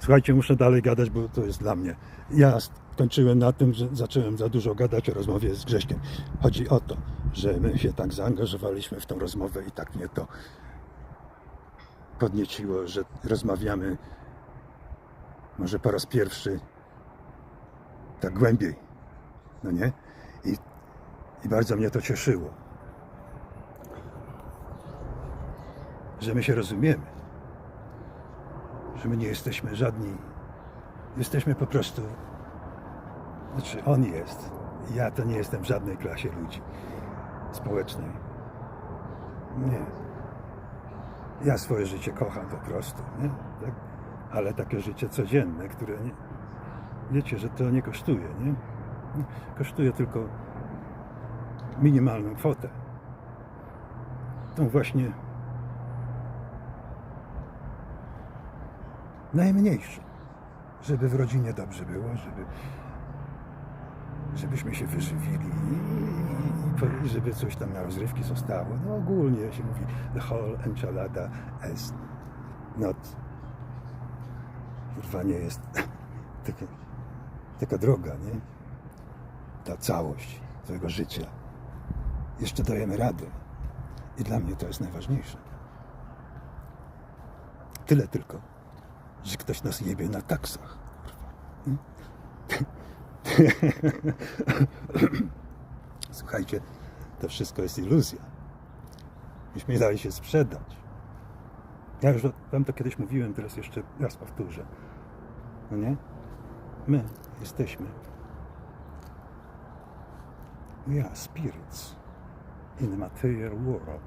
Słuchajcie, muszę dalej gadać, bo to jest dla mnie. Ja skończyłem na tym, że zacząłem za dużo gadać o rozmowie z Grześkiem. Chodzi o to, że my się tak zaangażowaliśmy w tą rozmowę i tak mnie to podnieciło, że rozmawiamy może po raz pierwszy tak głębiej. No nie? I, i bardzo mnie to cieszyło. Że my się rozumiemy. Że my nie jesteśmy żadni. Jesteśmy po prostu. Znaczy, on jest. Ja to nie jestem w żadnej klasie ludzi społecznej. Nie. Ja swoje życie kocham po prostu, nie? Tak? Ale takie życie codzienne, które nie, wiecie, że to nie kosztuje, nie? Kosztuje tylko minimalną kwotę. Tą właśnie najmniejszą, żeby w rodzinie dobrze było, żeby żebyśmy się wyżywili i, żeby coś tam na rozrywki zostało. No ogólnie się mówi the whole enchilada is not kurwa nie jest tylko, tylko droga, nie? Ta całość twojego życia. Jeszcze dajemy radę. I dla mnie to jest najważniejsze. Tyle tylko, że ktoś nas jebie na taksach. Słuchajcie, to wszystko jest iluzja. Myśmy dali się sprzedać. Ja już wam to kiedyś mówiłem, teraz jeszcze raz powtórzę. No nie? My jesteśmy. We are spirits in the material world.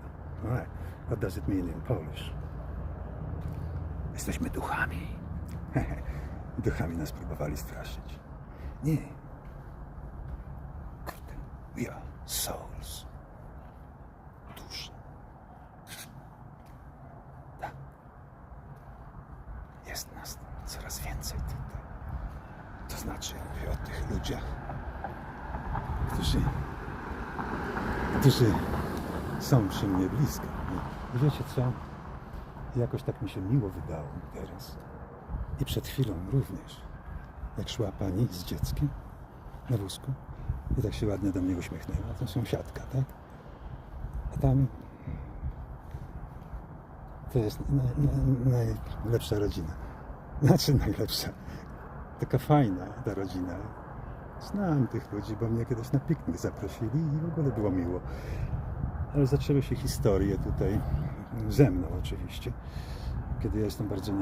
Right. What does it mean in Polish? Jesteśmy duchami. duchami nas próbowali straszyć. Nie. Kurde. We are souls. Dusze. Tak. Jest nas coraz więcej tutaj. To znaczy, mówię o tych ludziach, którzy, którzy są przy mnie blisko. I wiecie co? Jakoś tak mi się miło wydało teraz. I przed chwilą również. Jak szła pani z dzieckiem na wózku i tak się ładnie do mnie uśmiechnęła. To sąsiadka, tak? A tam to jest naj, naj, najlepsza rodzina. Znaczy najlepsza. Taka fajna ta rodzina. Znam tych ludzi, bo mnie kiedyś na piknik zaprosili i w ogóle było miło. Ale zaczęły się historie tutaj ze mną oczywiście, kiedy ja jestem bardzo niezadowolony.